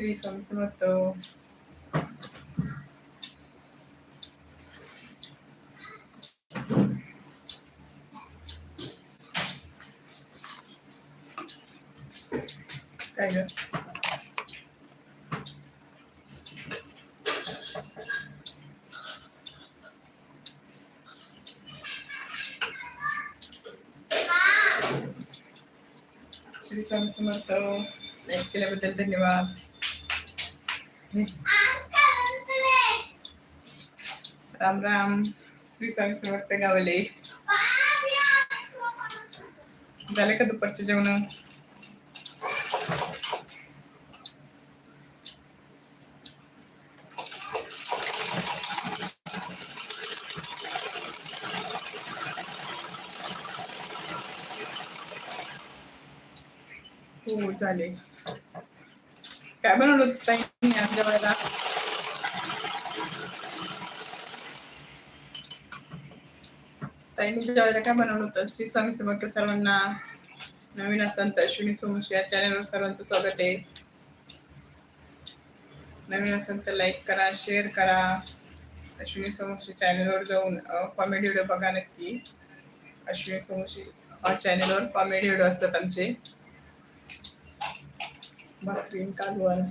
श्री स्वामी समर्थ काय ग श्री स्वामी समर्थ लाईक केल्याबद्दल धन्यवाद राम राम. श्री स्वामी समर्थ गावले. झाले का दुपारचे जेवण? हो झाले. काय बनवलं होतं ताई? आज जेवायला ताईंनी जेवायला काय बनवलं होतं श्री स्वामी समर्थ सर्वांना नवीन असाल तर अश्विनी सोमशी या चॅनलवर सर्वांचं स्वागत आहे. नवीन असेल तर लाईक करा शेअर करा. अश्विनी सोमशी चॅनलवर जाऊन कॉमेडी व्हिडिओ बघा नक्की. अश्विनी सोमशी चॅनलवर कॉमेडी व्हिडिओ असतात आमचे. भाकरी कालवण.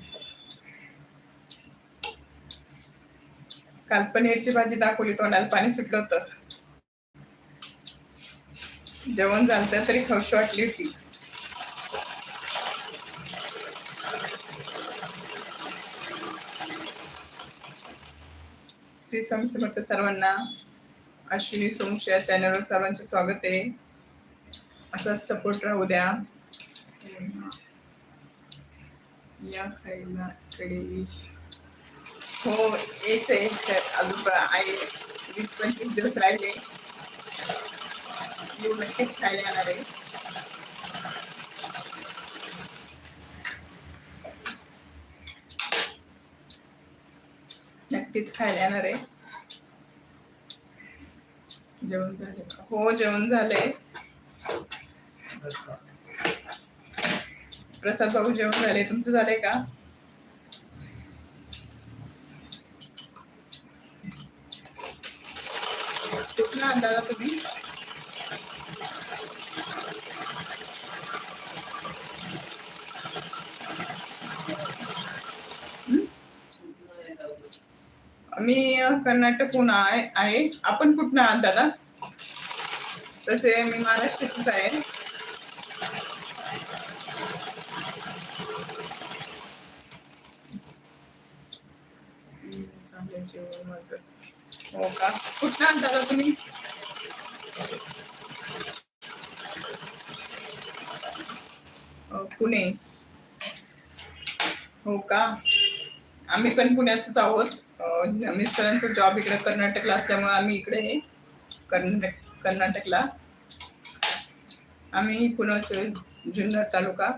काल पनीरची भाजी दाखवली तोंडाला पाणी सुटलं होतं. जेवण झालं तरी खाऊशी वाटली होती. श्री समर्थ सर्वांना अश्विनी सोमश या चॅनलवर सर्वांचे स्वागत आहे. असाच सपोर्ट राहू द्या. या खायला कडे हो आहे सर अजून आहे. वीस पंचवीस दिवस राहिले. येऊ नक्कीच खायला येणार आहे. नक्कीच खायला येणार आहे. जेवण झाले? हो जेवण झालंय. प्रसाद. बाबू जेवण झाले तुमचं झालंय का? कुठला अंदाजा तुम्ही मी कर्नाटकहून आहे आहे. आपण कुठनं आहात दादा? तसे मी महाराष्ट्रातच आहे हम्म, चालेल जेवण माझं हो का कुठनं आहात दादा तुम्ही अं, पुणे हो का आम्ही पण पुण्यातच आहोत. मिस्टरांचा जॉब इकडे कर्नाटकला असल्यामुळे आम्ही इकडे कर्नाटक कर्नाटकला. आम्ही पुण्याचे जुन्नर तालुका.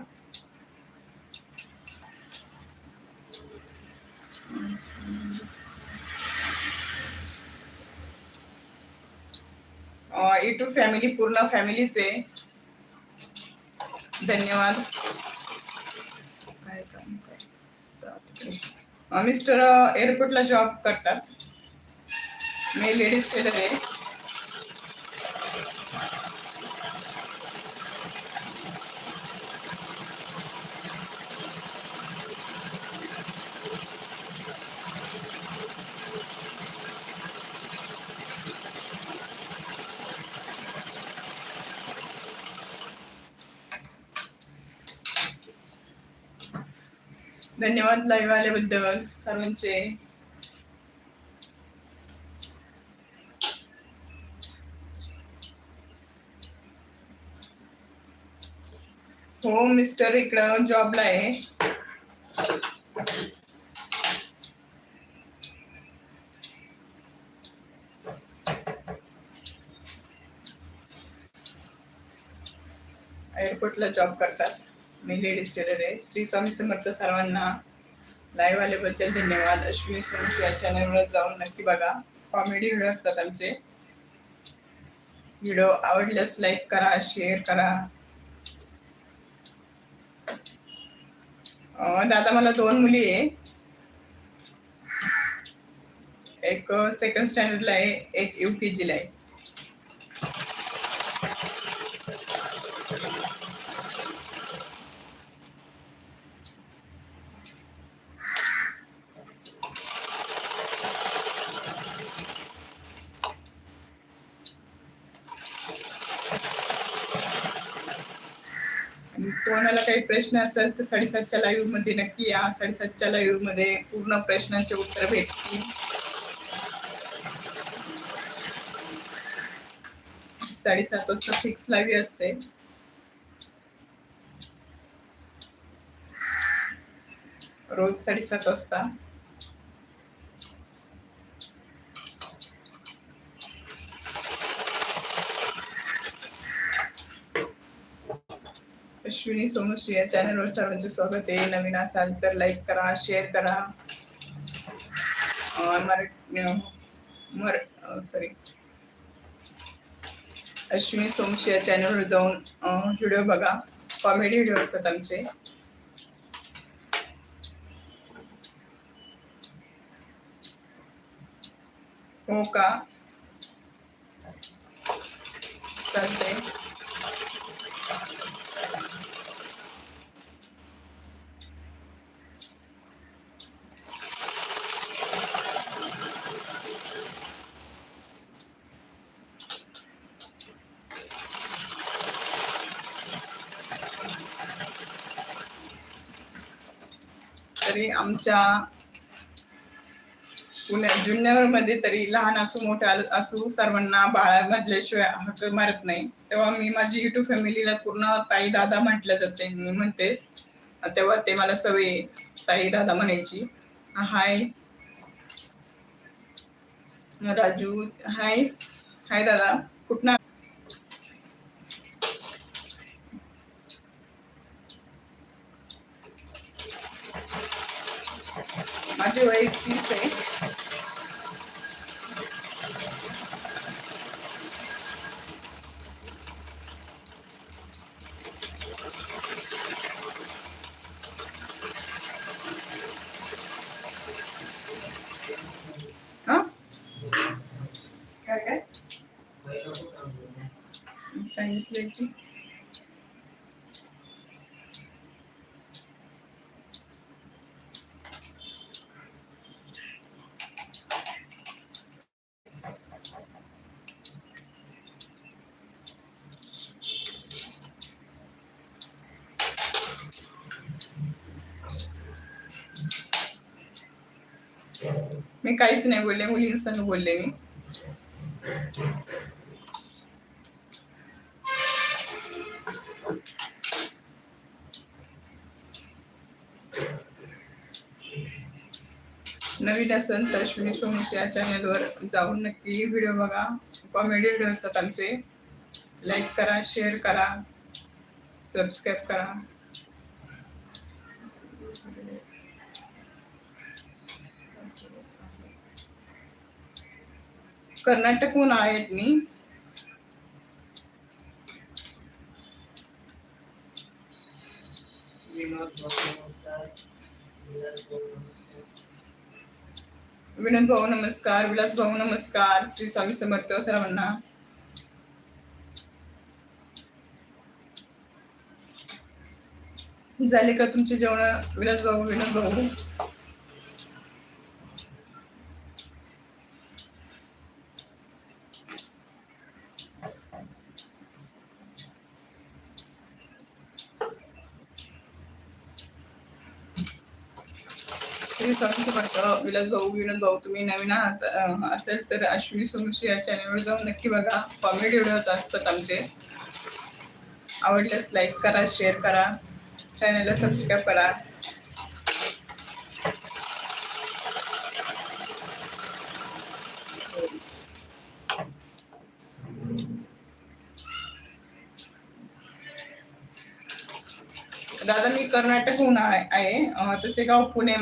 टू फॅमिली पूर्ण फॅमिलीच आहे. धन्यवाद काय काम करतात ते? अं, मिस्टर एअरपोर्टला जॉब करतात. मी लेडीज टेलर आहे धन्यवाद लाईव्ह आल्याबद्दल सर्वांचे. हो मिस्टर इकडं जॉबला आहे. एअरपोर्टला जॉब करतात. मी लेडीज टेलर आहे. श्री स्वामी समर्थ सर्वांना लाईव्ह आल्याबद्दल धन्यवाद. अश्विनी सोमशी या चॅनलवर जाऊन नक्की बघा. कॉमेडी व्हिडिओ असतात आमचे. व्हिडिओ आवडल्यास लाईक करा शेअर करा. दादा मला दोन मुली आहे. एक सेकंड स्टँडर्डला आहे एक यू के जीला आहे आणि कोणाला काही प्रश्न असेल तर साडेसातच्या लाईव्हमध्ये नक्की या. साडेसातच्या लाईव्हमध्ये पूर्ण प्रश्नांचे उत्तर भेटतील. साडेसात वाजता फिक्स लाईव्ह असते. रोज साडेसात वाजता. अश्विनी सोमश्री या चॅनलवर सर्वांचे स्वागत आहे. नवीन असाल तर लाईक करा शेअर करा. मर सॉरी अश्विनी सोमशी या चॅनलवर जाऊन व्हिडिओ बघा. कॉमेडी व्हिडिओ असतात आमचे. हो का? चालतंय तरी आमच्या पुण्या जुन्नरमध्ये तरी लहान असू मोठ्या असू सर्वांना बाळा घातल्याशिवाय हक मारत नाही. तेव्हा मी माझी युट्यूब फॅमिलीला पूर्ण ताई दादा म्हटलं जाते मी म्हणते तेव्हा ते मला सवय ताई दादा म्हणायची हाय राजू हाय हाय दादा कुठं माझे वय तीस आहे हा काय काय सांगितलंय की. मी काहीच नाही बोलले मुलींसंग बोलले मी. नवीन असेल तर अश्विनी सोमश या चॅनलवर जाऊन नक्की व्हिडिओ बघा. कॉमेडी व्हिडिओ असतात आमचे. लाईक करा शेअर करा. सबस्क्राईब करा. कर्नाटकहून आहेत मी. विनोद भाऊ नमस्कार विलास भाऊ नमस्कार विनोद भाऊ नमस्कार विलास भाऊ नमस्कार श्री स्वामी समर्थ सर्वांना. झाले का तुमचे जेवण विलास भाऊ विनोद भाऊ श्री स्वामी समर्थ भाऊ विनोद भाऊ तुम्ही नवीन आहात असेल तर अश्विनी सोमशी या चॅनलवर जाऊन नक्की बघा. कॉमेडी व्हिडिओ असतात आमचे. आवडल्यास लाईक करा शेअर करा. चॅनलला सबस्क्राईब करा. दादा मी कर्नाटक होणार आहे तसे गाव पुणे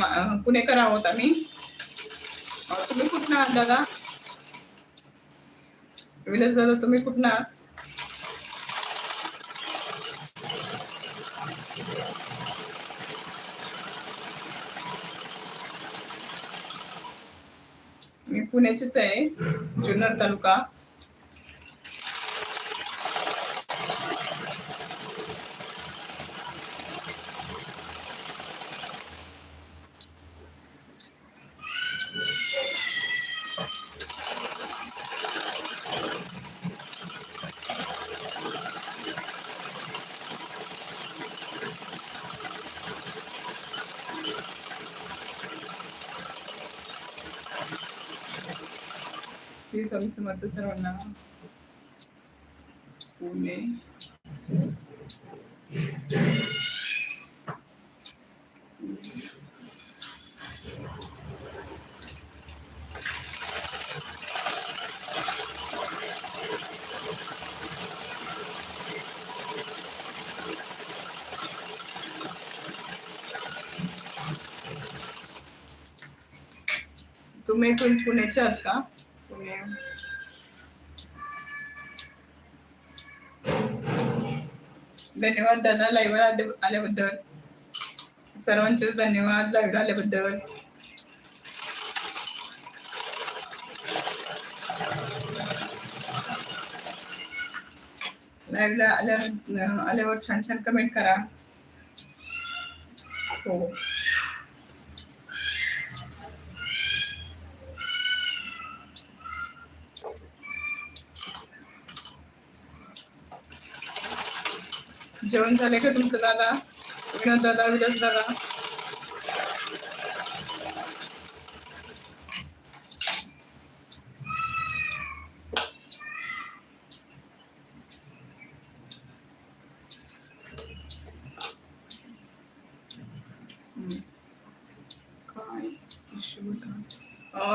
पुणेकर आहोत आम्ही. तुम्ही कुठं आहात दादा? विलास दादा तुम्ही कुठं आहात? मी पुण्याचीच आहे जुन्नर तालुका. समर्थ सर्वांना. पुणे. तुम्ही पण पुण्याचे आहात का पुणे धन्यवाद दादा लाईव्ह आल्याबद्दल. सर्वांचे धन्यवाद लाईव्ह आल्याबद्दल. लाईव्हला आल्या आल्यावर छान छान कमेंट करा. हो. जेवण झाले का तुमचं दादा? विनोद दादा विलास दादा? काय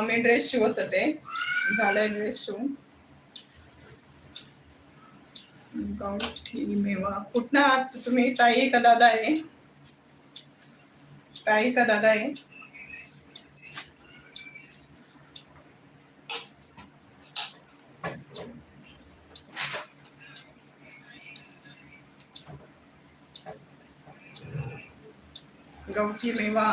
मी ड्रेस शिवत होते झालाय ड्रेस शिवून गावठी मेवा कुठनं आहात तुम्ही ताई का दादा आहे ताई का दादा आहे गावठी मेवा।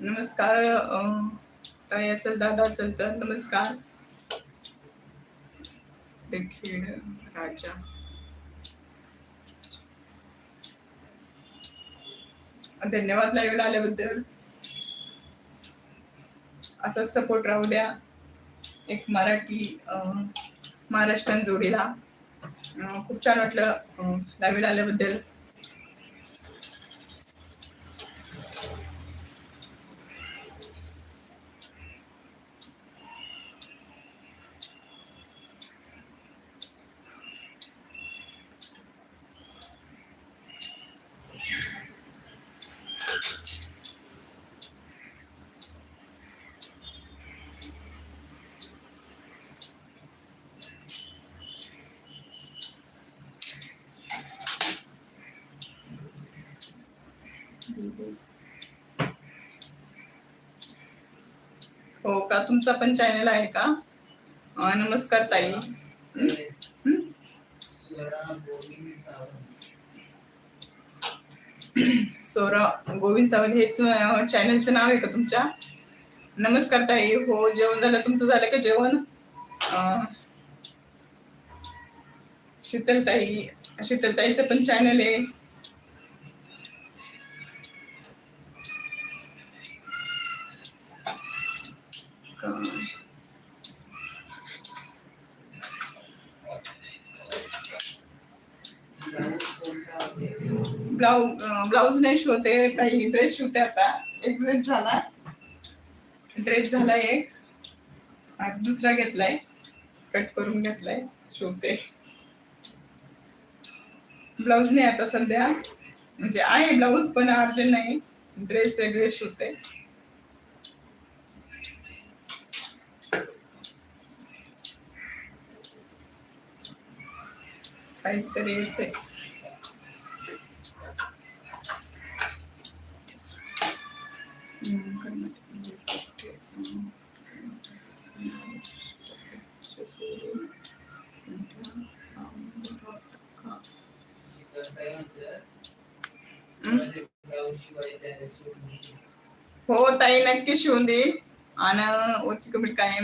नमस्कार ताई असेल दादा, असेल तर नमस्कार। देखील राजा धन्यवाद लाईव्ह आल्याबद्दल. असाच सपोर्ट राहू द्या. एक मराठी अं, जोडीला. खूप छान वाटलं लाईव्ह आल्याबद्दल. हो का? तुमचा पण चॅनल आहे का? नमस्कार ताई. सोरा गोविंद सावंत. हेच चॅनलचं नाव आहे का तुमच्या? नमस्कार ताई. हो जेवण झालं? तुमचं झालं का जेवण? शीतलताई शीतलताईचं पण चॅनल आहे. ब्लाऊज ब्लाऊज नाही शिवते काही ड्रेस शिवते आता. एक ड्रेस झाला. ड्रेस झाला एक. दुसरा घेतलाय. कट करून घेतलाय. शिवते. ब्लाऊज नाही आता सध्या. म्हणजे आहे ब्लाऊज पण अर्जंट नाही. ड्रेस ड्रेस शिवते. काहीतरी येते हम्म, कर्नाटक. हम्म. शिकत आहे म्हणतात. हम्म. माझे ब्लाऊज ब्लाऊज शिवायचे आहे शिवून घ्यायचे. हो ताई नक्की शिवून देईल. आणि उच्च कमीट काय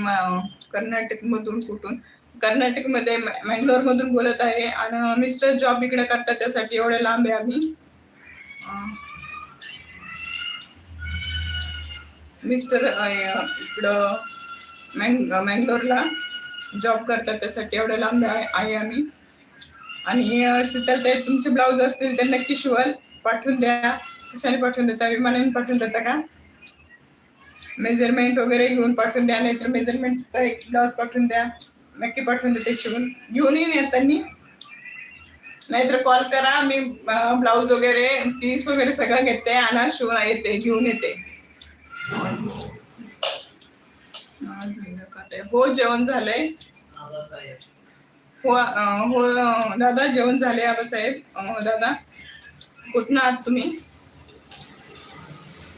कर्नाटक मधून कुठून कर्नाटकमध्ये मँगलोर मधून बोलत आहे. आणि मिस्टर जॉब इकडे करतात त्यासाठी एवढे लांब आहे आम्ही. मिस्टर इकडं मँग मँगलोरला जॉब करतात त्यासाठी एवढं लांब आहे आम्ही. आणि अं, शीतलताई तुमचे ब्लाऊज असतील ते नक्की शिवाल पाठवून द्या. कशाने पाठवून देता? विमानाने पाठवून देता का? मेजरमेंट वगैरे घेऊन पाठवून द्या नाहीतर मेजरमेंटचा एक ब्लाऊज पाठवून द्या. नक्की पाठवून देते शिवून. घेऊन येईन येतानी नाहीतर कॉल करा मी ब्लाऊज वगैरे पीस वगैरे सगळं घेते आणि शिवून येते घेऊन येते. हो जेवण झालंय. हो हो दादा जेवण झाले आबासाहेब. दादा कुठून आहात तुम्ही?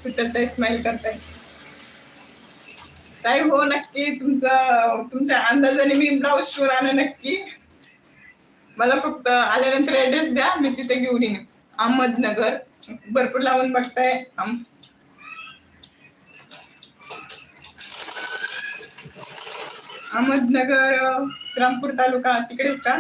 सुटलताई स्माइल करताय. ताई हो नक्की तुमचा तुमच्या अंदाजाने मी ब्लाऊज शिवून आणा नक्की. मला फक्त आल्यानंतर ऍड्रेस द्या. मी तिथे घेऊन येईन. अहमदनगर. भरपूर लावून बघताय. अहमदनगर रामपूर तालुका तिकडेच का?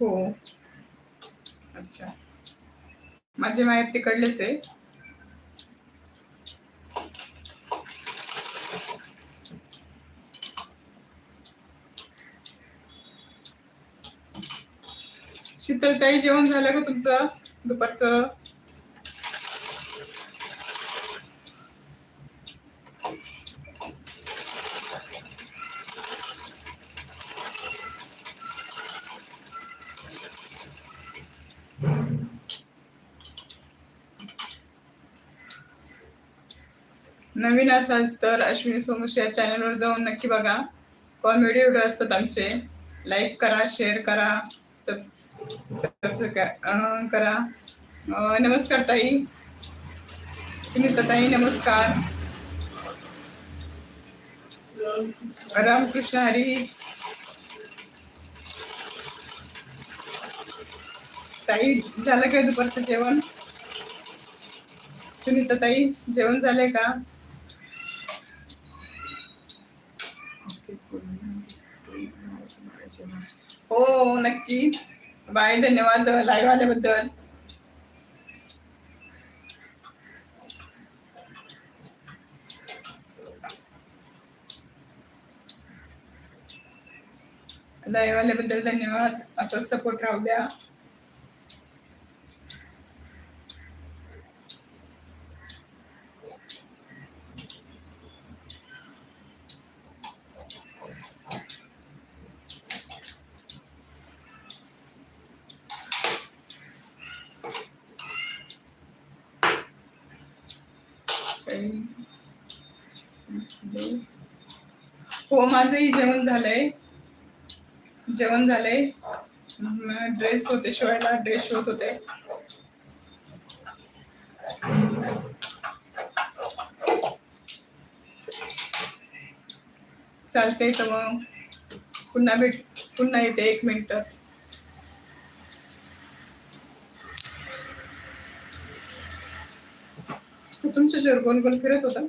हो. अच्छा. माझे माहेर तिकडलेच आहे. तर ताई जेवण झालं का तुमचं. दुपारचं. नवीन असाल तर अश्विनी सोमश या चॅनलवर जाऊन नक्की बघा. कॉमेडी व्हिडिओ असतात आमचे. लाईक करा शेअर करा सब सबस्क्राईब करा नमस्कार ताई. सुनीता ताई नमस्कार. रामकृष्ण हरी. ताई झालं काय दुपारचं जेवण? सुनीता ताई जेवण झालंय का? हो नक्की. बाय धन्यवाद लाईव्ह आल्याबद्दल. लाईव्ह आल्याबद्दल धन्यवाद. असंच सपोर्ट राहू द्या काही- हो माझंही जेवण झालंय. जेवण झालंय. ड्रेस होते शिवायला ड्रेस शिवत होते. चालते तर मग. पुन्हा भेट पुन्हा येते एक मिनिट. तुमच्या जर गोल गोल फिरत होता?